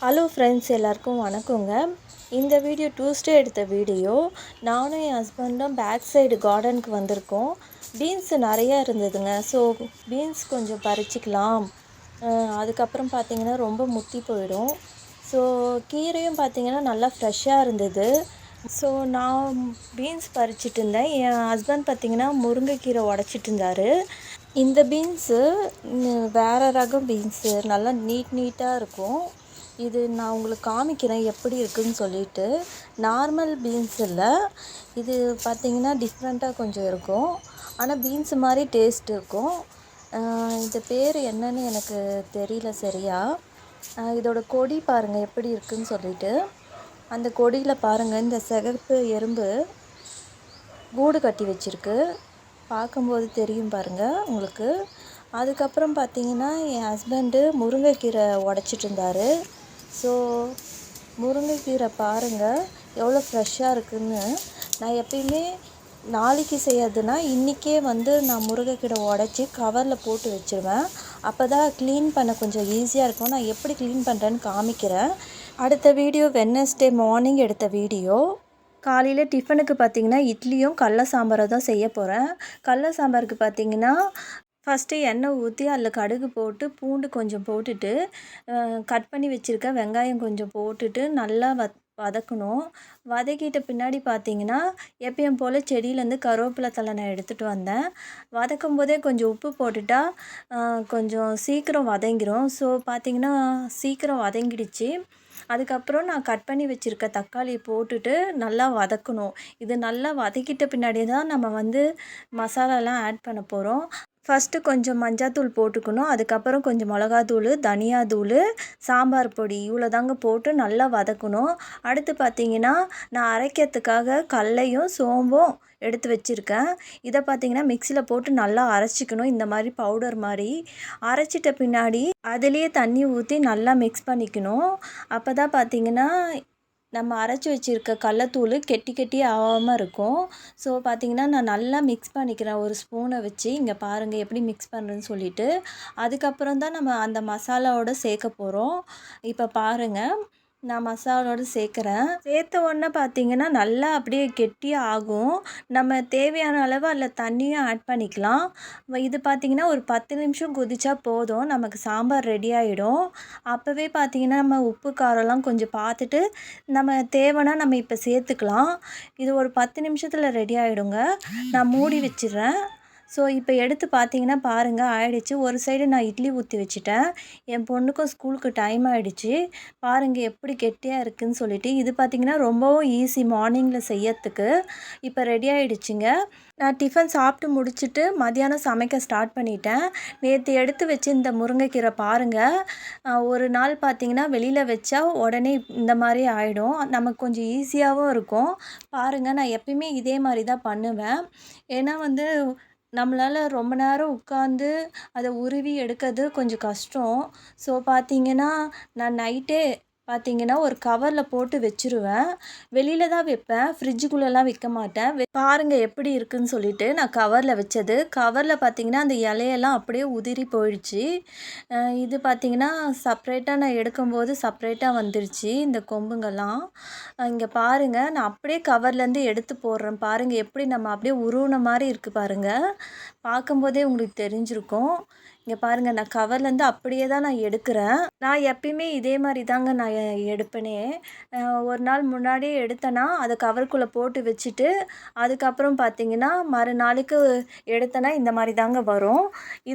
Hello friends எல்லாருக்கும் வணக்கங்க. இந்த வீடியோ டியூஸ்டே எடுத்த வீடியோ நானும் என் ஹஸ்பண்டும் பேக் சைடு கார்டனுக்கு வந்திருக்கோம். பீன்ஸ் நிறையா இருந்ததுங்க. ஸோ பீன்ஸ் கொஞ்சம் பறிச்சிக்கலாம். அதுக்கப்புறம் பார்த்திங்கன்னா ரொம்ப முத்தி போயிடும். ஸோ கீரையும் பார்த்தீங்கன்னா நல்லா ஃப்ரெஷ்ஷாக இருந்தது. ஸோ நான் பீன்ஸ் பறிச்சிட்டு இருந்தேன். என் ஹஸ்பண்ட் பார்த்திங்கன்னா முருங்கைக்கீரை உடச்சிட்டு இருந்தார். இந்த பீன்ஸு வேறு ரகம் பீன்ஸு நல்லா நீட் நீட்டாக இருக்கும். இது நான் உங்களுக்கு காமிக்கிறேன் எப்படி இருக்குன்னு சொல்லிட்டு. நார்மல் பீன்ஸ் இல்லை. இது பார்த்தீங்கன்னா டிஃப்ரெண்ட்டாக கொஞ்சம் இருக்கும். ஆனால் பீன்ஸ் மாதிரி டேஸ்ட் இருக்கும். இந்த இது பேர் என்னன்னு எனக்கு தெரியல சரியா. இதோட கொடி பாருங்கள் எப்படி இருக்குன்னு சொல்லிட்டு. அந்த கொடியில் பாருங்கள் இந்த சிகப்பு எறும்பு கூடு கட்டி வச்சிருக்கு. பார்க்கும்போது தெரியும் பாருங்கள் உங்களுக்கு. அதுக்கப்புறம் பார்த்தீங்கன்னா என் ஹஸ்பண்டு முருங்கைக்கீரை உடச்சிட்டு இருந்தார். ஸோ முருங்கைக்கீரை பாருங்கள் எவ்வளோ ஃப்ரெஷ்ஷாக இருக்குதுன்னு நான் எப்பயுமே நாளைக்கு செய்யறதுனா இன்றைக்கே வந்து நான் முருங்கைக்கீரை உடச்சி கவரில் போட்டு வச்சுருவேன். அப்போ தான் க்ளீன் பண்ண கொஞ்சம் ஈஸியாக இருக்கும். நான் எப்படி க்ளீன் பண்ணுறேன்னு காமிக்கிறேன். அடுத்த வீடியோ வெட்னஸ்டே மார்னிங் எடுத்த வீடியோ காலையில் டிஃபனுக்கு பார்த்தீங்கன்னா இட்லியும் கடல சாம்பாரை தான் செய்ய போகிறேன் கடல சாம்பாருக்கு பார்த்தீங்கன்னா ஃபஸ்ட்டு எண்ணெய் ஊற்றி அதில் கடுகு போட்டு பூண்டு கொஞ்சம் போட்டுட்டு கட் பண்ணி வச்சுருக்க வெங்காயம் கொஞ்சம் போட்டுட்டு நல்லா வ வதக்கணும். வதக்கிட்ட பின்னாடி பார்த்தீங்கன்னா எப்பயும் போல் செடியிலேருந்து கருவேப்பிலை தழை நான் எடுத்துகிட்டு வந்தேன். வதக்கும் போதே கொஞ்சம் உப்பு போட்டுட்டா கொஞ்சம் சீக்கிரம் வதங்கிரும். ஸோ பார்த்தீங்கன்னா சீக்கிரம் வதங்கிடுச்சு. அதுக்கப்புறம் நான் கட் பண்ணி வச்சுருக்க தக்காளியை போட்டுட்டு நல்லா வதக்கணும். இது நல்லா வதக்கிட்ட பின்னாடி தான் நம்ம வந்து மசாலாலாம் ஆட் பண்ண போகிறோம் ஃபஸ்ட்டு கொஞ்சம் மஞ்சாத்தூள் போட்டுக்கணும். அதுக்கப்புறம் கொஞ்சம் மிளகாத்தூள் தனியாத்தூள் சாம்பார் பொடி இவ்வளோ தாங்க போட்டு நல்லா வதக்கணும். அடுத்து பார்த்தீங்கன்னா நான் அரைக்கிறதுக்காக கடலையும் சோம்பும் எடுத்து வச்சுருக்கேன். இதை பார்த்தீங்கன்னா மிக்சியில் போட்டு நல்லா அரைச்சிக்கணும். இந்த மாதிரி பவுடர் மாதிரி. அரைச்சிட்ட பின்னாடி அதுலேயே தண்ணி ஊற்றி நல்லா மிக்ஸ் பண்ணிக்கணும். அப்போ தான் பார்த்தீங்கன்னா நம்ம அரைச்சி வச்சுருக்க கடலத்தூள் கெட்டி கெட்டி ஆகாமல் இருக்கும். ஸோ பார்த்திங்கன்னா நான் நல்லா மிக்ஸ் பண்ணிக்கிறேன். ஒரு ஸ்பூனை வச்சு இங்கே பாருங்கள் எப்படி மிக்ஸ் பண்ணுறேன்னு சொல்லிட்டு. அதுக்கப்புறம் தான் நம்ம அந்த மசாலாவோட சேர்க்க போகிறோம் இப்போ பாருங்கள் நான் மசாலோடு சேர்க்குறேன். சேர்த்த உடனே பார்த்தீங்கன்னா நல்லா அப்படியே கெட்டியாக ஆகும். நம்ம தேவையான அளவு அதில் தண்ணியும் ஆட் பண்ணிக்கலாம். இது பார்த்தீங்கன்னா ஒரு பத்து நிமிஷம் கொதிச்சா போதும். நமக்கு சாம்பார் ரெடி ஆகிடும் அப்போவே பார்த்தீங்கன்னா நம்ம உப்பு காரம்லாம் கொஞ்சம் பார்த்துட்டு நம்ம தேவைன்னா நம்ம இப்போ சேர்த்துக்கலாம். இது ஒரு பத்து நிமிஷத்தில் ரெடி ஆகிடுங்க நான் மூடி வச்சிடுறேன். ஸோ இப்போ எடுத்து பார்த்தீங்கன்னா பாருங்கள் ஆயிடுச்சு. ஒரு சைடு நான் இட்லி ஊற்றி வச்சுட்டேன். என் பொண்ணுக்கும் ஸ்கூலுக்கு டைம் ஆகிடுச்சு பாருங்கள் எப்படி கெட்டியாக இருக்குதுன்னு சொல்லிட்டு. இது பார்த்தீங்கன்னா ரொம்பவும் ஈஸி மார்னிங்கில் செய்யறதுக்கு. இப்போ ரெடி ஆகிடுச்சிங்க நான் டிஃபன் சாப்பிட்டு முடிச்சுட்டு மதியானம் சமைக்க ஸ்டார்ட் பண்ணிட்டேன். நேற்று எடுத்து வச்சு இந்த முருங்கைக்கீரை பாருங்கள் ஒரு நாள் பார்த்தீங்கன்னா வெளியில் வச்சா உடனே இந்த மாதிரி ஆகிடும் நமக்கு கொஞ்சம் ஈஸியாகவும் இருக்கும். பாருங்கள் நான் எப்பயுமே இதே மாதிரி தான் பண்ணுவேன். ஏன்னா வந்து நம்மளால் ரொம்ப நேரம் உட்காந்து அதை உருவி எடுக்கிறது கொஞ்சம் கஷ்டம். ஸோ பார்த்தீங்கன்னா நான் நைட்டே பார்த்தீங்கன்னா ஒரு கவரில் போட்டு வச்சுருவேன். வெளியில் தான் வைப்பேன். ஃப்ரிட்ஜுக்குள்ளெல்லாம் வைக்க மாட்டேன். பாருங்கள் எப்படி இருக்குன்னு சொல்லிட்டு நான் கவரில் வச்சது. கவரில் பார்த்தீங்கன்னா அந்த இலையெல்லாம் அப்படியே உதிரி போயிடுச்சு. இது பார்த்தீங்கன்னா செப்ரேட்டாக நான் எடுக்கும்போது செப்ரேட்டாக வந்துருச்சு இந்த கொம்புங்கெல்லாம் இங்கே பாருங்கள் நான் அப்படியே கவர்லேருந்து எடுத்து போடுறேன். பாருங்கள் எப்படி நம்ம அப்படியே உருவின மாதிரி இருக்குது பாருங்கள் பார்க்கும்போதே உங்களுக்கு தெரிஞ்சிருக்கும். இங்கே பாருங்கள் நான் கவர்லேருந்து அப்படியே தான் நான் எடுக்கிறேன். நான் எப்பயுமே இதே மாதிரி தாங்க நான் எடுப்பேனே. ஒரு நாள் முன்னாடியே எடுத்தேன்னா அதை கவருக்குள்ளே போட்டு வச்சுட்டு அதுக்கப்புறம் பார்த்தீங்கன்னா மறுநாளுக்கு எடுத்தேன்னா இந்த மாதிரி தாங்க வரும்.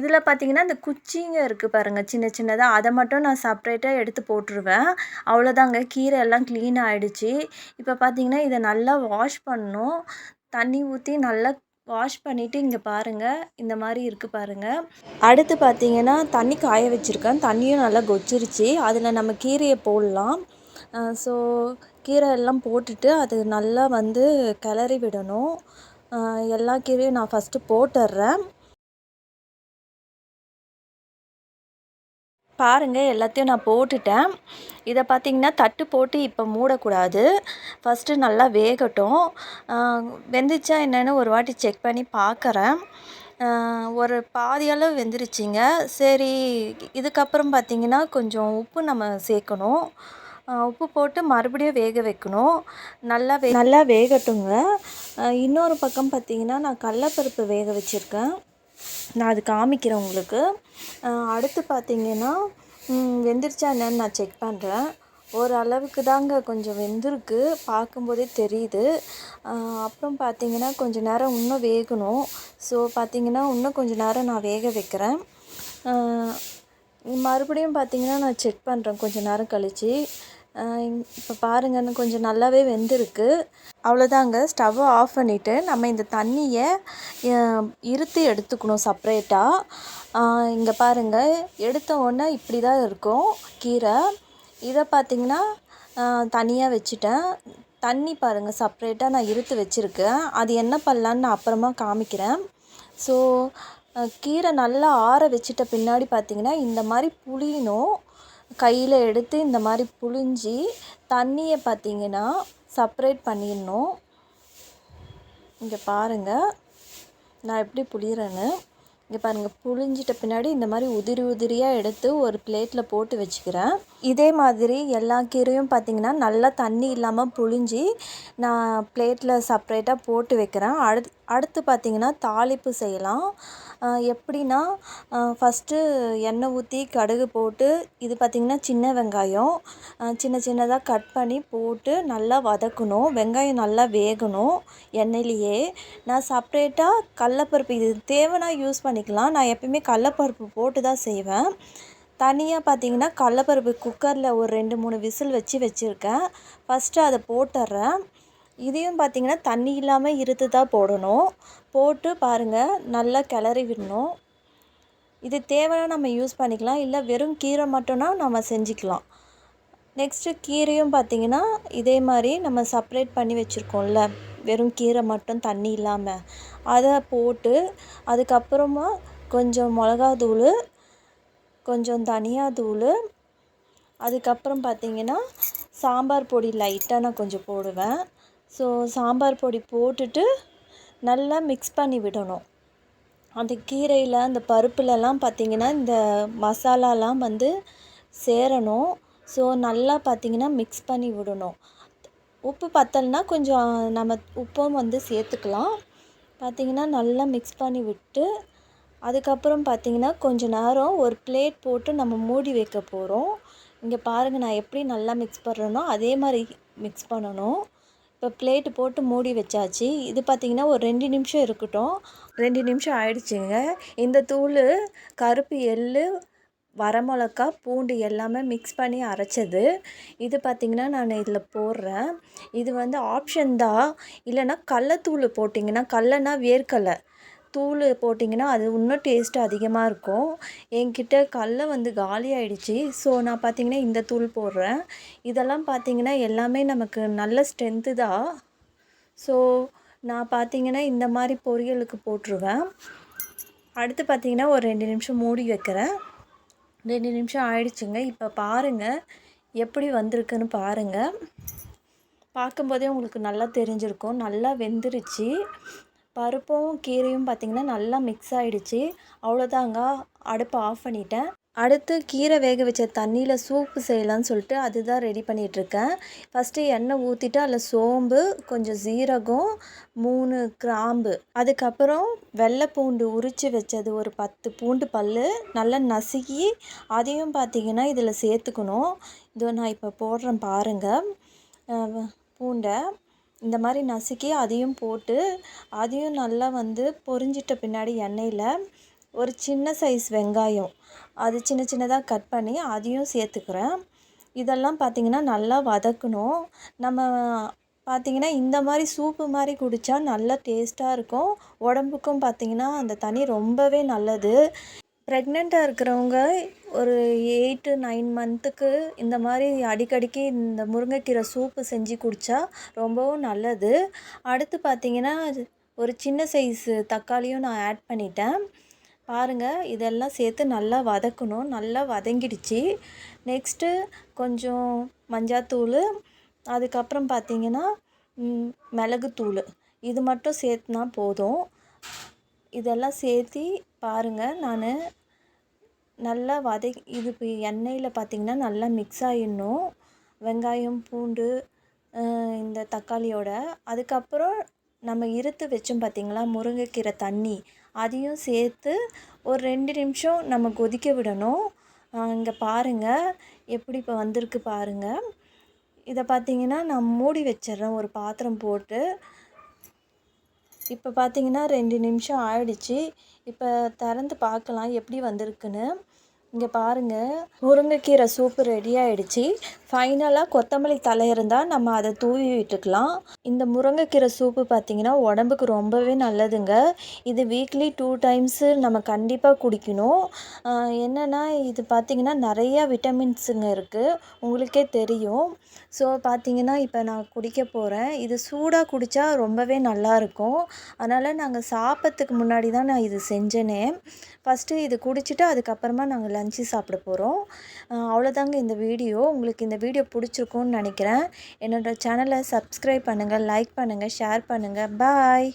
இதில் பார்த்தீங்கன்னா இந்த குச்சிங்க இருக்குது பாருங்கள் சின்ன சின்னதாக அதை மட்டும் நான் செப்ரேட்டாக எடுத்து போட்டுருவேன். அவ்வளோதாங்க. கீரை எல்லாம் க்ளீன் ஆகிடுச்சி இப்போ பார்த்தீங்கன்னா இதை நல்லா வாஷ் பண்ணணும். தண்ணி ஊற்றி நல்லா வாஷ் பண்ணிவிட்டு இங்கே பாருங்கள் இந்த மாதிரி இருக்குது பாருங்கள் அடுத்து பார்த்தீங்கன்னா தண்ணி காய வச்சுருக்கேன். தண்ணியும் நல்லா கொச்சிருச்சு அதில் நம்ம கீரையை போடலாம். ஸோ கீரை எல்லாம் போட்டுட்டு அது நல்லா வந்து கிளறி விடணும். எல்லா கீரையும் நான் ஃபஸ்ட்டு போட்டுடுறேன் பாருங்கள் எல்லாத்தையும் நான் போட்டுட்டேன். இதை பார்த்தீங்கன்னா தட்டு போட்டு இப்போ மூடக்கூடாது. ஃபஸ்ட்டு நல்லா வேகட்டும். வெந்துச்சா என்னன்னு ஒரு வாட்டி செக் பண்ணி பார்க்குறேன் ஒரு பாதி அளவு வெந்துருச்சிங்க. சரி இதுக்கப்புறம் பார்த்தீங்கன்னா கொஞ்சம் உப்பு நம்ம சேர்க்கணும். உப்பு போட்டு மறுபடியும் வேக வைக்கணும். நல்லா வே நல்லா வேகட்டுங்க. இன்னொரு பக்கம் பார்த்தீங்கன்னா நான் கடலப்பருப்பு வேக வச்சுருக்கேன். நான் அது காமிக்கிறேன் உங்களுக்கு. அடுத்து பார்த்தீங்கன்னா வெந்துருச்சா என்னன்னு நான் செக் பண்ணுறேன் ஓரளவுக்கு தாங்க கொஞ்சம் வெந்திருக்கு. பார்க்கும்போதே தெரியுது. அப்புறம் பார்த்தீங்கன்னா கொஞ்சம் நேரம் இன்னும் வேகணும். ஸோ பார்த்தீங்கன்னா இன்னும் கொஞ்சம் நேரம் நான் வேக வைக்கிறேன். மறுபடியும் பார்த்தீங்கன்னா நான் செக் பண்ணுறேன் கொஞ்சம் நேரம் கழித்து இப்போ பாருங்கன்னு கொஞ்சம் நல்லாவே வெந்திருக்கு. அவ்வளோதாங்க ஸ்டவ்வை ஆஃப் பண்ணிவிட்டு நம்ம இந்த தண்ணியை இருத்து எடுத்துக்கணும் செப்ரேட்டாக இங்கே பாருங்கள் எடுத்த உடனே இப்படி தான் இருக்கும் கீரை. இதை பார்த்திங்கன்னா தனியாக வச்சுட்டேன். தண்ணி பாருங்கள் செப்ரேட்டாக நான் இருத்து வச்சுருக்கேன். அது என்ன பண்ணலான்னு நான் அப்புறமா காமிக்கிறேன். ஸோ கீரை நல்லா ஆற வச்சுட்ட பின்னாடி பார்த்திங்கன்னா இந்த மாதிரி புளியணும் கையில் எடுத்து இந்த மாதிரி புழிஞ்சி தண்ணியை பார்த்தீங்கன்னா செப்பரேட் பண்ணிடணும். இங்கே பாருங்கள் நான் எப்படி புளியறேன்னு இங்கே பாருங்கள் புழிஞ்சிட்ட பின்னாடி இந்த மாதிரி உதிரி உதிரியாக எடுத்து ஒரு பிளேட்டில் போட்டு வச்சுக்கிறேன். இதே மாதிரி எல்லா கீரையும் பார்த்தீங்கன்னா நல்லா தண்ணி இல்லாமல் புழிஞ்சி நான் பிளேட்டில் செப்பரேட்டாக போட்டு வைக்கிறேன். அடுத்து அடுத்து பார்த்தீங்கன்னா தாளிப்பு செய்யலாம். எப்படின்னா ஃபஸ்ட்டு எண்ணெய் ஊற்றி கடுகு போட்டு இது பார்த்திங்கன்னா சின்ன வெங்காயம். சின்ன சின்னதாக கட் பண்ணி போட்டு நல்லா வதக்கணும். வெங்காயம் நல்லா வேகணும் எண்ணெயிலேயே. நான் செப்ரேட்டாக கடலப்பருப்பு இது தேவைன்னா யூஸ் பண்ணிக்கலாம். நான் எப்பயுமே கடலப்பருப்பு போட்டு தான் செய்வேன். தனியாக பார்த்தீங்கன்னா கடலப்பருப்பு குக்கரில் ஒரு ரெண்டு மூணு விசில் வச்சு வச்சுருக்கேன். ஃபஸ்ட்டு அதை போட்டுடுறேன். இதையும் பார்த்திங்கன்னா தண்ணி இல்லாமல் இருத்து தான் போடணும். போட்டு பாருங்கள் நல்லா கிளறி விடணும். இது தேவைன்னா நம்ம யூஸ் பண்ணிக்கலாம். இல்லை வெறும் கீரை மட்டும்னா நம்ம செஞ்சுக்கலாம். நெக்ஸ்ட்டு கீரையும் பார்த்திங்கன்னா இதே மாதிரி நம்ம செப்ரேட் பண்ணி வச்சுருக்கோம்ல. வெறும் கீரை மட்டும் தண்ணி இல்லாமல் அதை போட்டு அதுக்கப்புறமா கொஞ்சம் மிளகாத்தூள் கொஞ்சம் தனியாத்தூள் அதுக்கப்புறம் பார்த்திங்கன்னா சாம்பார் பொடி லைட்டாக நான் கொஞ்சம் போடுவேன். ஸோ சாம்பார் பொடி போட்டுட்டு நல்லா மிக்ஸ் பண்ணி விடணும். அந்த கீரையில் அந்த பருப்புலலாம் பார்த்தீங்கன்னா இந்த மசாலாலாம் வந்து சேரணும். ஸோ நல்லா பார்த்தீங்கன்னா மிக்ஸ் பண்ணி விடணும். உப்பு பத்தலைனா கொஞ்சம் நம்ம உப்பும் வந்து சேர்த்துக்கலாம். பார்த்திங்கன்னா நல்லா மிக்ஸ் பண்ணி விட்டு அதுக்கப்புறம் பார்த்தீங்கன்னா கொஞ்சம் நேரம் ஒரு பிளேட் போட்டு நம்ம மூடி வைக்க போகிறோம் இங்கே பாருங்கள் நான் எப்படி நல்லா மிக்ஸ் பண்ணுறேனோ அதே மாதிரி மிக்ஸ் பண்ணணும். இப்போ பிளேட்டு போட்டு மூடி வச்சாச்சு. இது பார்த்திங்கன்னா ஒரு ரெண்டு நிமிஷம் இருக்கட்டும். ரெண்டு நிமிஷம் ஆயிடுச்சுங்க. இந்த தூள் கருப்பு எள்ளு வரமிளகா பூண்டு எல்லாமே மிக்ஸ் பண்ணி அரைச்சது. இது பார்த்திங்கன்னா நான் இதில் போடுறேன். இது வந்து ஆப்ஷன் தான். இல்லைன்னா கடலத்தூள் போட்டிங்கன்னா கடலன்னா வேர்க்கடலை. தூள் போட்டிங்கன்னா அது இன்னும் டேஸ்ட் அதிகமாக இருக்கும். என்கிட்ட கடல வந்து காலி ஆயிடுச்சு. ஸோ நான் பார்த்தீங்கன்னா இந்த தூள் போடுறேன். இதெல்லாம் பார்த்தீங்கன்னா எல்லாமே நமக்கு நல்ல ஸ்ட்ரென்த்து தான் ஸோ நான் பார்த்தீங்கன்னா இந்த மாதிரி பொரியலுக்கு போட்டுருவேன். அடுத்து பார்த்தீங்கன்னா ஒரு ரெண்டு நிமிஷம் மூடி வைக்கிறேன். ரெண்டு நிமிஷம் ஆயிடுச்சுங்க. இப்போ பாருங்கள் எப்படி வந்திருக்குன்னு பாருங்கள் பார்க்கும்போதே உங்களுக்கு நல்லா தெரிஞ்சிருக்கும். நல்லா வெந்துருச்சு. பருப்பும் கீரையும் பார்த்திங்கன்னா நல்லா மிக்ஸ் ஆகிடுச்சி அவ்வளோதாங்க அடுப்பை ஆஃப் பண்ணிட்டேன். அடுத்து கீரை வேக வச்ச தண்ணியில் சூப்பு செய்யலாம்னு சொல்லிட்டு அதுதான் ரெடி பண்ணிகிட்ருக்கேன் ஃபஸ்ட்டு எண்ணெய் ஊற்றிட்டு அதில் சோம்பு கொஞ்சம் சீரகம் மூணு கிராம்பு. அதுக்கப்புறம் வெள்ளை பூண்டு உரித்து வச்சது ஒரு பத்து பூண்டு பல் நல்லா நசுக்கி அதையும் பார்த்திங்கன்னா இதில் சேர்த்துக்கணும். இதோ நான் இப்போ போடுறேன் பாருங்கள் பூண்டை. இந்த மாதிரி நசுக்கி அதையும் போட்டு அதையும் நல்லா வந்து பொரிஞ்சிட்ட பின்னாடி எண்ணெயில் ஒரு சின்ன சைஸ் வெங்காயம் அது சின்ன சின்னதாக கட் பண்ணி அதையும் சேர்த்துக்கிறேன். இதெல்லாம் பார்த்திங்கன்னா நல்லா வதக்கணும். நம்ம பார்த்திங்கன்னா இந்த மாதிரி சூப்பு மாதிரி குடித்தா நல்லா டேஸ்ட்டாக இருக்கும். உடம்புக்கும் பார்த்திங்கன்னா அந்த தண்ணி ரொம்பவே நல்லது. ப்ரெக்னெண்ட்டாக இருக்கிறவங்க ஒரு எயிட்டு நைன் மந்த்துக்கு இந்த மாதிரி அடிக்கடிக்கு இந்த முருங்கைக்கீரை சூப்பு செஞ்சு குடித்தா ரொம்பவும் நல்லது. அடுத்து பார்த்திங்கன்னா ஒரு சின்ன சைஸு தக்காளியும் நான் ஆட் பண்ணிட்டேன். பாருங்கள் இதெல்லாம் சேர்த்து நல்லா வதக்கணும். நல்லா வதங்கிடுச்சு. நெக்ஸ்ட்டு கொஞ்சம் மஞ்சாத்தூள் அதுக்கப்புறம் பார்த்திங்கன்னா மிளகுத்தூள். இது மட்டும் சேர்த்துனா போதும். இதெல்லாம் சேர்த்தி பாருங்கள் நான் நல்லா வதக்கி இது இப்போ எண்ணெயில் பார்த்திங்கன்னா நல்லா மிக்ஸ் ஆகிடணும் வெங்காயம் பூண்டு இந்த தக்காளியோட. அதுக்கப்புறம் நம்ம இருத்து வச்சோம் பார்த்திங்களா முருங்கைக்கீரை தண்ணி. அதையும் சேர்த்து ஒரு ரெண்டு நிமிஷம் நம்ம கொதிக்க விடணும். இங்கே பாருங்கள் எப்படி இப்போ வந்திருக்கு பாருங்கள் இதை பார்த்தீங்கன்னா நான் மூடி வச்சிடுறேன். ஒரு பாத்திரம் போட்டு இப்போ பார்த்தீங்கன்னா ரெண்டு நிமிஷம் ஆயிடுச்சு. இப்போ திறந்து பார்க்கலாம் எப்படி வந்திருக்குன்னு. இங்கே பாருங்கள் முருங்கைக்கீரை சூப்பு ரெடி ஆகிடுச்சி ஃபைனலாக கொத்தமல்லி தலை இருந்தால் நம்ம அதை தூவி விட்டுக்கலாம். இந்த முருங்கைக்கீரை சூப்பு பார்த்திங்கன்னா உடம்புக்கு ரொம்பவே நல்லதுங்க. இது வீக்லி டூ டைம்ஸு நம்ம கண்டிப்பாக குடிக்கணும். என்னென்னா இது பார்த்திங்கன்னா நிறையா விட்டமின்ஸுங்க இருக்குது உங்களுக்கே தெரியும். ஸோ பார்த்திங்கன்னா இப்போ நான் குடிக்க போகிறேன் இது சூடாக குடித்தா ரொம்பவே நல்லாயிருக்கும் அதனால் நாங்கள் சாப்பிட்றதுக்கு முன்னாடி தான் நான் இது செஞ்சேனே. ஃபஸ்ட்டு இது குடிச்சிட்டு அதுக்கப்புறமா நாங்கள் லஞ்சு சாப்பிட போகிறோம் அவ்வளோதாங்க இந்த வீடியோ. உங்களுக்கு இந்த வீடியோ பிடிச்சிருக்கும்னு நினைக்கிறேன். என்னோடய சேனலை சப்ஸ்கிரைப் பண்ணுங்கள் லைக் பண்ணுங்கள் ஷேர் பண்ணுங்கள் பாய்